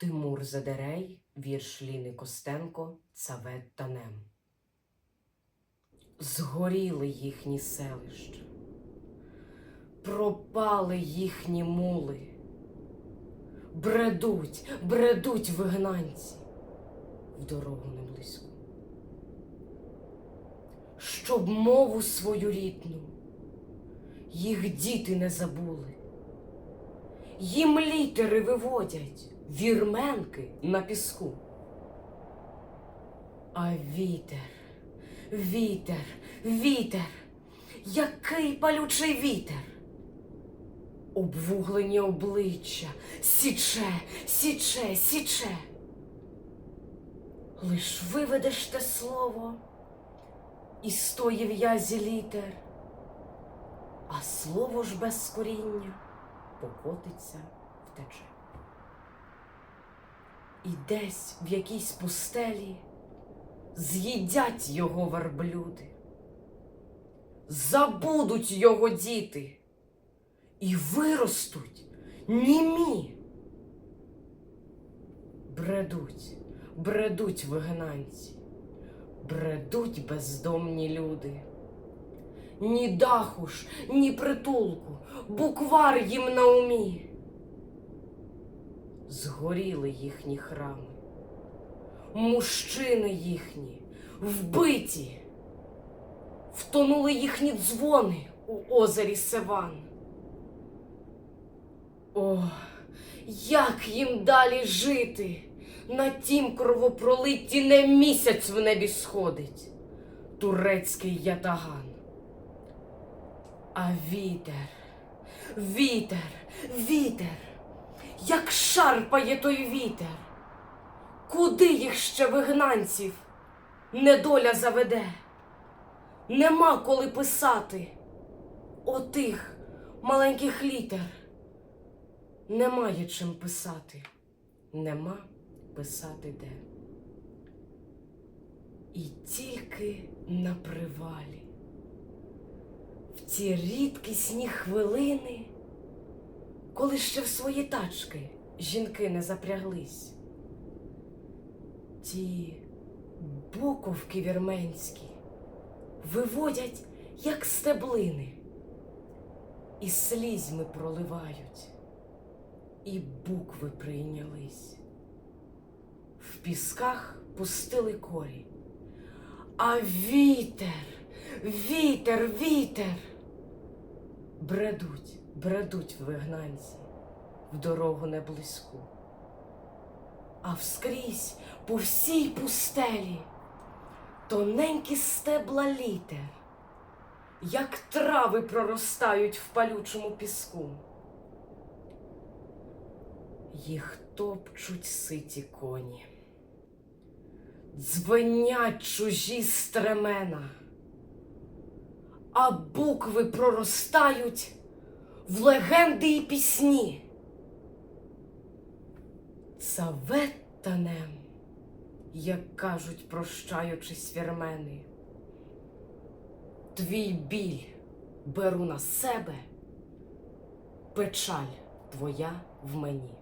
Тимур Задерей, вірш Ліни Костенко, Цавет Танем. Згоріли їхні селища, пропали їхні мули, бредуть, бредуть вигнанці в дорогу неблизьку. Щоб мову свою рідну їх діти не забули. Їм літери виводять вірменки на піску. А вітер, вітер, вітер, який палючий вітер. Обвуглені обличчя, січе, січе, січе. Лиш виведеш те слово із тої в'язі літер, а слово ж без коріння покотиться втече. І десь в якійсь пустелі з'їдять його верблюди, забудуть його діти і виростуть німі. Бредуть, бредуть вигнанці, бредуть бездомні люди. Ні даху ж, ні притулку, буквар їм на умі. Згоріли їхні храми, мужчини їхні вбиті, втонули їхні дзвони у озері Севан. О, як їм далі жити? На тім кровопролитті не місяць в небі сходить, турецький ятаган. А вітер, вітер, вітер, як шарпає той вітер. Куди їх ще вигнанців недоля заведе? Нема коли писати отих маленьких літер. Немає чим писати, нема писати де. І тільки на привалі в ті рідкісні хвилини, коли ще в свої тачки жінки не запряглись, ті буковки вірменські виводять, як стеблини, і слізьми проливають, і букви прийнялись. В пісках пустили корі, а вітер. Вітер, вітер. Бредуть, бредуть вигнанці в дорогу неблизьку. А вскрізь по всій пустелі тоненькі стебла літер, як трави проростають в палючому піску. Їх топчуть ситі коні, дзвенять чужі стремена а букви проростають в легенди і пісні. Цаветанем, як кажуть, прощаючись вірмени, твій біль беру на себе, печаль твоя в мені.